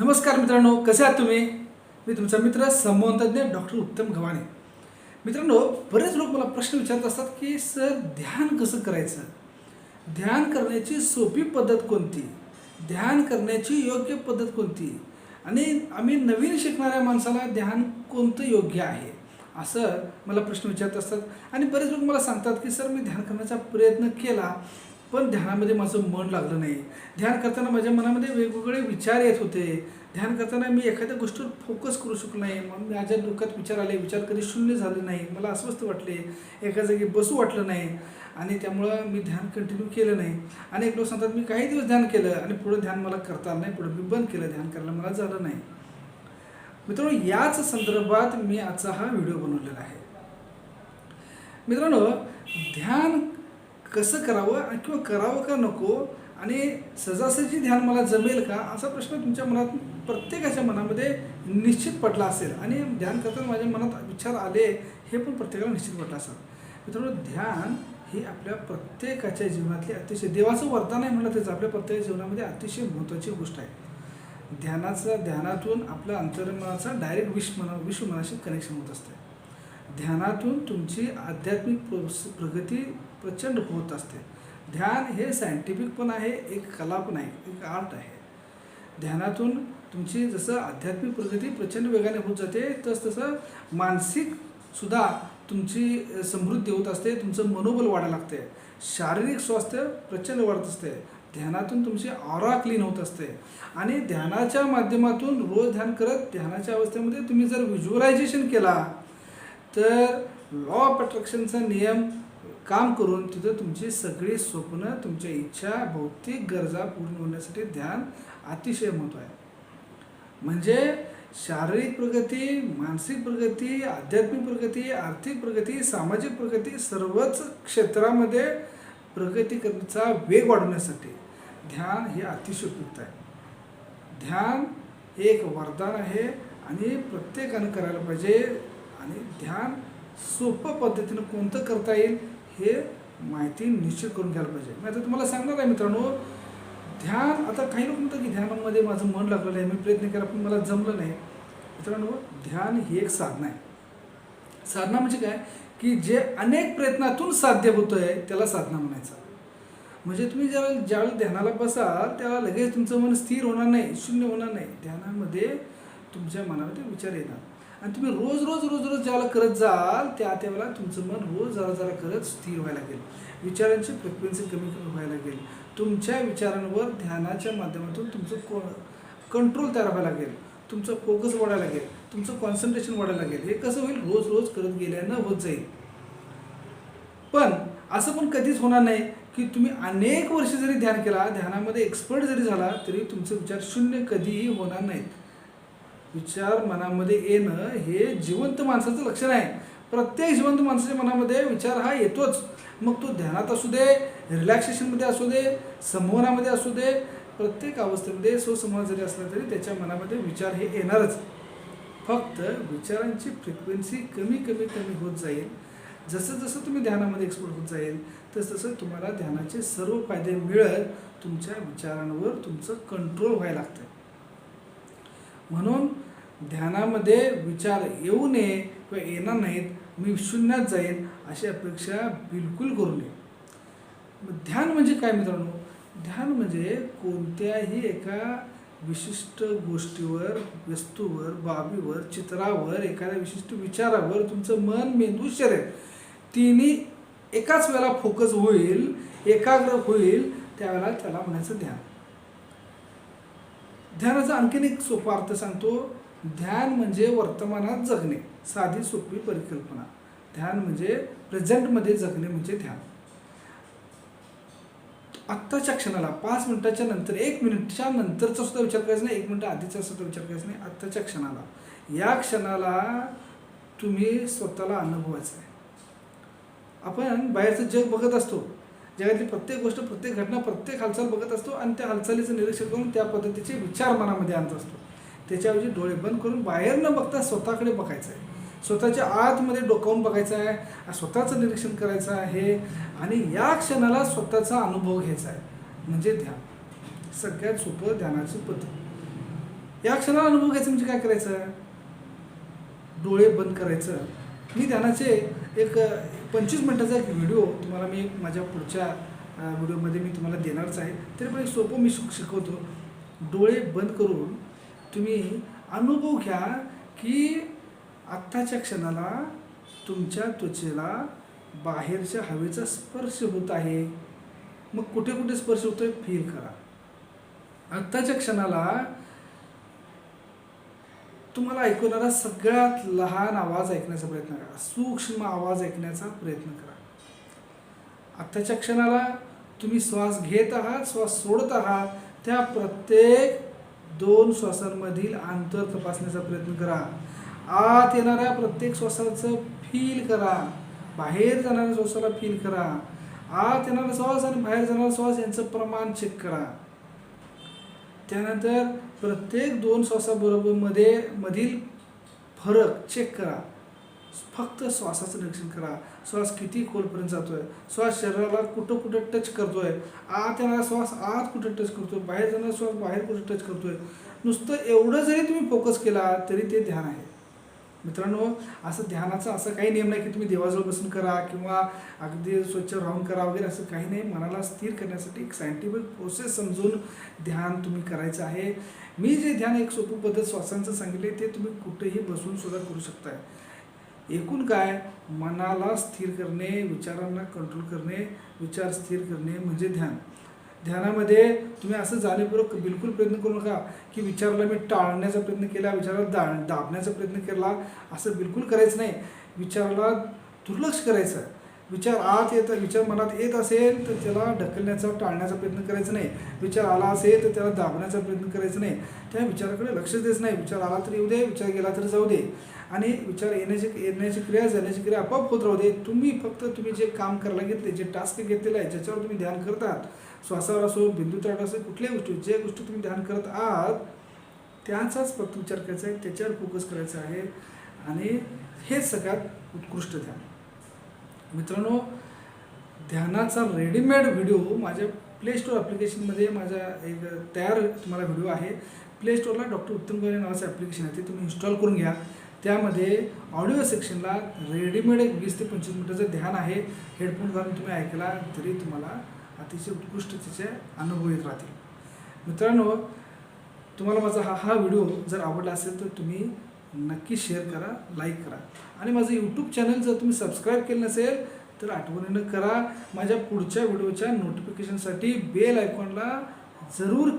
नमस्कार मित्रांनो कसे आहात तुम्ही? मी तुमचा मित्र संबंधतज्ञ डॉक्टर उत्तम गव्हाणे. मित्रांनो बरेच लोक मला प्रश्न विचारत असतात की सर ध्यान कसं करायचं? ध्यान करण्याची सोपी पद्धत कोणती? ध्यान करण्याची योग्य पद्धत कोणती? आणि आम्ही नवीन शिकणाऱ्या माणसाला ध्यान कोणतं योग्य आहे? असं मला प्रश्न विचारत असतात. आणि बरेच लोक मला सांगतात की सर मी ध्यान करण्याचा प्रयत्न केला पण ध्यानामध्ये माझं मन लागलं नाही. ध्यान करताना माझ्या मनामध्ये वेगवेगळे विचार येत होते. ध्यान करताना मी एखाद्या गोष्टीवर फोकस करू शकलो नाही. मग माझ्या डोक्यात विचार आले विचार कधी शून्य झाले नाही. मला अस्वस्थ वाटले. एका जागी बसू वाटलं नाही. आणि त्यामुळं मी ध्यान कंटिन्यू केलं नाही. अनेक लोक सांगतात मी काही दिवस ध्यान केलं आणि पुढं ध्यान मला करता आलं नाही. पुढं मी बंद केलं. ध्यान करायला मला झालं नाही. मित्रांनो याच संदर्भात मी आजचा हा व्हिडिओ बनवलेला आहे. मित्रांनो ध्यान कसं करावं आणि किंवा करावं का नको आणि सहजासहजी ध्यान मला जमेल का असा प्रश्न तुमच्या मनात प्रत्येकाच्या मनामध्ये निश्चित पडला असेल. आणि ध्यान करताना माझ्या मनात विचार आले हे पण प्रत्येकाला निश्चित पडलं असेल. मित्रांनो ध्यान ही आपल्या प्रत्येकाच्या जीवनातले अतिशय देवाचं वरदान आहे म्हणलं त्याचं आपल्या प्रत्येक जीवनामध्ये अतिशय महत्त्वाची गोष्ट आहे. ध्यानाचा ध्यानातून आपल्या अंतर्मनाचा डायरेक्ट विश्व विश्वमनाशी कनेक्शन होत असते. ध्यानातून तुमची आध्यात्मिक प्रगती प्रचंड होत असते. ध्यान हे सायंटिफिक पण आहे एक कला पण आहे एक आर्ट आहे. ध्यानातून तुमची जसं आध्यात्मिक प्रगती प्रचंड वेगाने होत जाते तस तसं मानसिक सुद्धा तुमची समृद्धी होत असते तुमचं मनोबल वाढायला लागते. शारीरिक स्वास्थ्य प्रचंड वाढत असते. ध्यानातून तुमची ऑरा क्लीन होत असते. आणि ध्यानाच्या माध्यमातून रोज ध्यान करत ध्यानाच्या अवस्थेमध्ये तुम्ही जर व्हिज्युअलायझेशन केला तर लॉ ऑफ अट्रॅक्शनचा नियम काम करून तिथं तुमची सगळी स्वप्न तुमच्या इच्छा भौतिक गरजा पूर्ण होण्यासाठी ध्यान अतिशय महत्त्व आहे. म्हणजे शारीरिक प्रगती मानसिक प्रगती आध्यात्मिक प्रगती आर्थिक प्रगती सामाजिक प्रगती सर्वच क्षेत्रामध्ये प्रगती करण्याचा वेग वाढवण्यासाठी ध्यान हे अतिशय उपयुक्त आहे. ध्यान हे एक वरदान आहे आणि प्रत्येकानं करायला पाहिजे आणि ध्यान सोपं पद्धतीनं कोणतं करता येईल हे माहिती निश्चित करून घ्यायला पाहिजे. मी आता तुम्हाला सांगणार आहे मित्रांनो ध्यान आता काही लोक म्हणतात की ध्यानामध्ये माझं मन लागलेलं आहे मी प्रयत्न केला पण मला जमलं नाही. मित्रांनो ध्यान ही एक साधना आहे. साधना म्हणजे काय? की जे अनेक प्रयत्नातून साध्य होतं आहे त्याला साधना म्हणायचं. म्हणजे तुम्ही ज्याला ज्यावेळी ध्यानाला बसाल त्याला लगेच तुमचं मन स्थिर होणार नाही शून्य होणार नाही. ध्यानामध्ये तुमच्या मनामध्ये विचार येणार. आणि तुम्ही रोज रोज रोज रोज ज्यावेळेला करत जाल त्या त्यावेळेला तुमचं मन रोज जरा जरा करत स्थिर व्हायला लागेल. विचारांची फ्रिक्वेन्सी कमी कमी व्हायला लागेल. तुमच्या विचारांवर ध्यानाच्या माध्यमातून तुमचं को कंट्रोल तयार व्हायला लागेल. तुमचं फोकस वाढायला लागेल. तुमचं कॉन्सन्ट्रेशन वाढायला लागेल. हे कसं होईल? रोज रोज करत गेल्यानं होत जाईल. पण असं पण कधीच होणार नाही की तुम्ही अनेक वर्ष जरी ध्यान केला ध्यानामध्ये एक्सपर्ट जरी झाला तरी तुमचे विचार शून्य कधीही होणार नाहीत. विचार मनामध्ये येणं हे जिवंत माणसाचं लक्षण आहे. प्रत्येक जिवंत माणसाच्या मनामध्ये विचार हा येतोच. मग तो ध्यानात असू दे रिलॅक्सेशनमध्ये असू दे संमोहनामध्ये असू दे प्रत्येक अवस्थेमध्ये स्वसंवाद जरी असला तरी त्याच्या मनामध्ये विचार हे येणारच. फक्त विचारांची फ्रिक्वेन्सी कमी कमी कमी होत जाईल. जसं जसं तुम्ही ध्यानामध्ये एक्सपोर्ट होत जाईल तसं तसं तुम्हाला ध्यानाचे सर्व फायदे मिळत तुमच्या विचारांवर तुमचं कंट्रोल व्हायला लागतं. म्हणून ध्यानामध्ये विचार येऊ नये किंवा येणार नाहीत मी शून्यात जाईन अशी अपेक्षा बिलकुल करू नये. ध्यान म्हणजे काय मित्रांनो? ध्यान म्हणजे कोणत्याही एका विशिष्ट गोष्टीवर वस्तूवर बाबीवर चित्रावर एखाद्या विशिष्ट विचारावर तुमचं मन मेंदू शरीर. तिन्ही एकाच वेळेला फोकस होईल एकाग्र होईल त्यावेळेला त्याला म्हणायचं ध्यान. ध्यानाचा आणखीन एक सोपा अर्थ सांगतो. ध्यान म्हणजे वर्तमानात जगणे साधी सोपी परिकल्पना. ध्यान म्हणजे प्रेझेंटमध्ये जगणे म्हणजे ध्यान. आत्ताच्या क्षणाला पाच मिनिटाच्या नंतर एक मिनिटच्या नंतरचा सुद्धा विचार करायचा नाही एक मिनिट आधीचा सुद्धा विचार करायचा नाही आत्ताच्या क्षणाला. या क्षणाला तुम्ही स्वतःला अनुभवायचं आहे. आपण बाहेरचं जग बघत असतो. जगातली प्रत्येक गोष्ट प्रत्येक घटना प्रत्येक हालचाल बघत असतो आणि त्या हालचालीचं निरीक्षण करून त्या पद्धतीचे विचार मनामध्ये आणत असतो. त्याच्याऐवजी डोळे बंद करून बाहेर न बघता स्वतःकडे बघायचं आहे स्वतःच्या आतमध्ये डोकावून बघायचं आहे स्वतःचं निरीक्षण करायचं आहे आणि या क्षणाला स्वतःचा अनुभव घ्यायचा आहे म्हणजे ध्यान. सगळ्यात सोपं ध्यानाची पद्धत. या क्षणाला अनुभव घ्यायचं म्हणजे काय करायचं? डोळे बंद करायचं. मी ध्यानाचे एक पंचवीस मिनटाचा एक व्हिडिओ तुम्हाला मी माझ्या पुढच्या व्हिडिओमध्ये मी तुम्हाला देणारच आहे. तरी पण एक सोपं मी शिकवतो. डोळे बंद करून तुम्ही अनुभव घ्या की आत्ताच्या क्षणाला तुमच्या त्वचेला बाहेरच्या हवेचा स्पर्श होत आहे. मग कुठे कुठे स्पर्श होतोय फील करा. आत्ताच्या क्षणाला तुम्हाला ऐकवणारा सगळ्यात लहान आवाज ऐकण्याचा प्रयत्न करा. सूक्ष्म आवाज ऐकण्याचा प्रयत्न करा. आत्ताच्या क्षणाला तुम्ही श्वास घेत आहात श्वास सोडत आहात त्या प्रत्येक दोन श्वासांमधील अंतर तपासण्याचा प्रयत्न करा. आत येणाऱ्या प्रत्येक श्वासाचं फील करा. बाहेर जाणाऱ्या श्वासाला फील करा. आत येणारा श्वास आणि बाहेर जाणारा श्वास यांचं प्रमाण चेक करा. त्यानंतर प्रत्येक दोन श्वासाबरोबरमध्ये मधील फरक चेक करा. फक्त श्वासाचं निरीक्षण करा. श्वास किती खोलपर्यंत जातोय? श्वास शरीराला कुठं कुठं टच करतोय? आत येणारा श्वास आत कुठं टच करतोय? बाहेर जाणारा श्वास बाहेर कुठं टच करतोय? नुसतं एवढं जरी तुम्ही फोकस केला तरी ते ध्यान आहे. मित्रांनो असं ध्यानाचा असं काही नियम नाही की तुम्ही देवाजवळ बसून करा किंवा अगदी स्वच्छ राहून करा वगैरे असं काही नाही. मनाला स्थिर करण्यासाठी एक सायंटिफिक प्रोसेस समजून ध्यान तुम्ही करायचं आहे. मी जे ध्यान एक सोपी पद्धत श्वासांचं सांगितले ते तुम्ही कुठेही बसून सुद्धा करू शकताय. एकूण काय? मनाला स्थिर करणे विचारांना कंट्रोल करणे विचार स्थिर करणे म्हणजे ध्यान. ध्यानामध्ये तुम्ही असं जाणीवपूर्वक बिलकुल प्रयत्न करू नका की विचाराला मी टाळण्याचा प्रयत्न केला विचाराला दा दाबण्याचा प्रयत्न केला असं बिलकुल करायचं नाही. विचाराला दुर्लक्ष करायचं. विचार आत येत विचार मनात येत असेल तर त्याला ढकलण्याचा टाळण्याचा प्रयत्न करायचा नाही. विचार आला असेल तर त्याला दाबण्याचा प्रयत्न करायचा नाही. त्या विचाराकडे लक्ष द्यायचं नाही. विचार आला तरी येऊ दे विचार गेला तर जाऊ दे. आणि विचार येण्याची येण्याची क्रिया जाण्याची क्रिया आपोआप होत राहू दे. तुम्ही फक्त तुम्ही जे काम करायला घेतले जे टास्क घेतलेलं आहे ज्याच्यावर तुम्ही ध्यान करतात श्वासावर असो बिंदू तळावर असो कुठल्याही गोष्टी जे गोष्टी तुम्ही ध्यान करत आहात त्याचाच फक्त विचार करायचा आहे त्याच्यावर फोकस करायचा आहे. आणि हेच सगळ्यात उत्कृष्ट ध्यान. मित्रांनो ध्यानाचा रेडीमेड व्हिडिओ माझ्या प्ले स्टोअर ॲप्लिकेशनमध्ये माझा एक तयार तुम्हाला व्हिडिओ आहे. प्ले स्टोअरला डॉक्टर उत्तम गोरे नावाचं ॲप्लिकेशन आहे ते तुम्ही इन्स्टॉल करून घ्या. त्यामध्ये ऑडिओ सेक्शनला रेडीमेड एक वीस ते पंचवीस मिनिटाचं ध्यान आहे. हेडफोन घालून तुम्ही ऐकला तरी तुम्हाला अतिशय उत्कृष्ट तिचे अनुभव येत राहतील. मित्रांनो तुम्हाला माझा हा हा व्हिडिओ जर आवडला असेल तर तुम्ही नक्की शेअर करा लाईक करा. आणि माझं यूट्यूब चॅनल जर तुम्ही सबस्क्राईब केलं नसेल तर आठवणीनं करा माझ्या पुढच्या व्हिडिओच्या नोटिफिकेशनसाठी बेल आयकॉनला जरूर